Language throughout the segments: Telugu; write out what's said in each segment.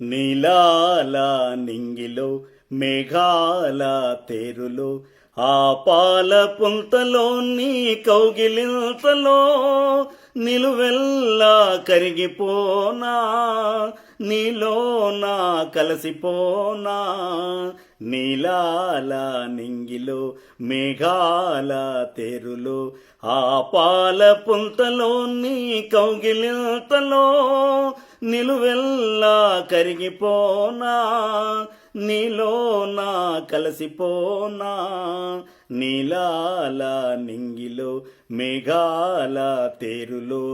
నీలాల నింగిలో మేఘాల తేరులో ఆ పాల పుంతలో నీ కౌగిలింతలో నిలువెల్లా కరిగిపోనా? నీలో నా కలసిపోనా? నీలాల నింగిలో మేఘాల తేరులో ఆ పాల పుంతలో నీ కౌగిలింతలో నిలువెల్లా కరిగిపోనా? నీలో నా కలసిపోనా? నీలాల నింగిలో మేఘాల తేరులో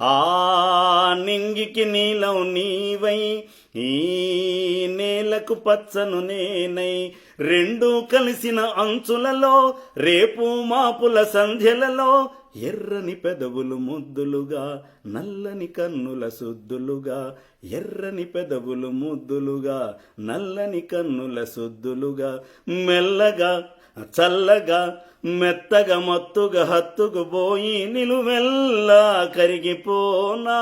ఆ నింగికి నీలం నీవై ఈ నేలకు పచ్చను నేనై రెండు కలిసిన అంచులలో రేపు మాపుల సంధ్యలలో ఎర్రని పెదవులు ముద్దులుగా నల్లని కన్నుల సుద్దులుగా ఎర్రని పెదవులు ముద్దులుగా నల్లని కన్నుల సుద్దులుగా మెల్లగా చల్లగా మెత్తగా మత్తుగా హత్తుకు పోయి నిలువెల్లా కరిగిపోనా?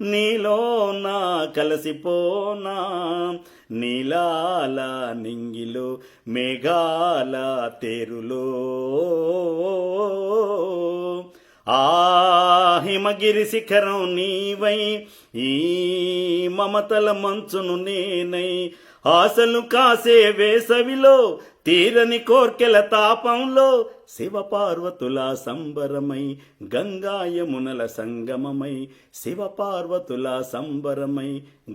నీలో నా కలసిపోనా? నీలాల నింగిలో మేఘాల తేరులో. ఆ హిమగిరి శిఖరం నీవై ఈ మమతల మంచును నేనై ఆశలు కాసే వేసవిలో తీరని కోర్కెల తాపంలో శివపార్వతుల సంబరమై గంగాయమునల సంగమమై శివపార్వతుల సంబరమై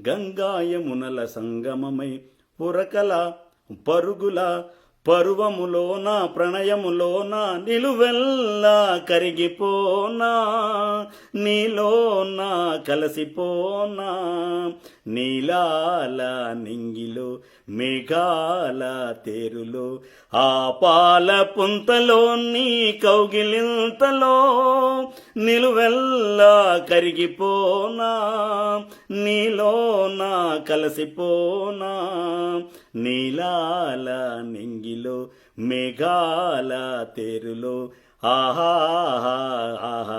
గంగాయమునల సంగమమై పురకల పరుగుల పరువములోన ప్రణయములోన నిలువెల్లా కరిగిపోనా నీలోన కలసిపోనా నీలాల నింగిలో మేఘాల తేరులో ఆ పాల పుంతలో నీ కౌగిలింతలో నిలువెల్లా కరిగిపోనా నీలోన కలసిపోనా నీలాల నింగిలో మేఘాల తేరులో. ఆహా ఆహా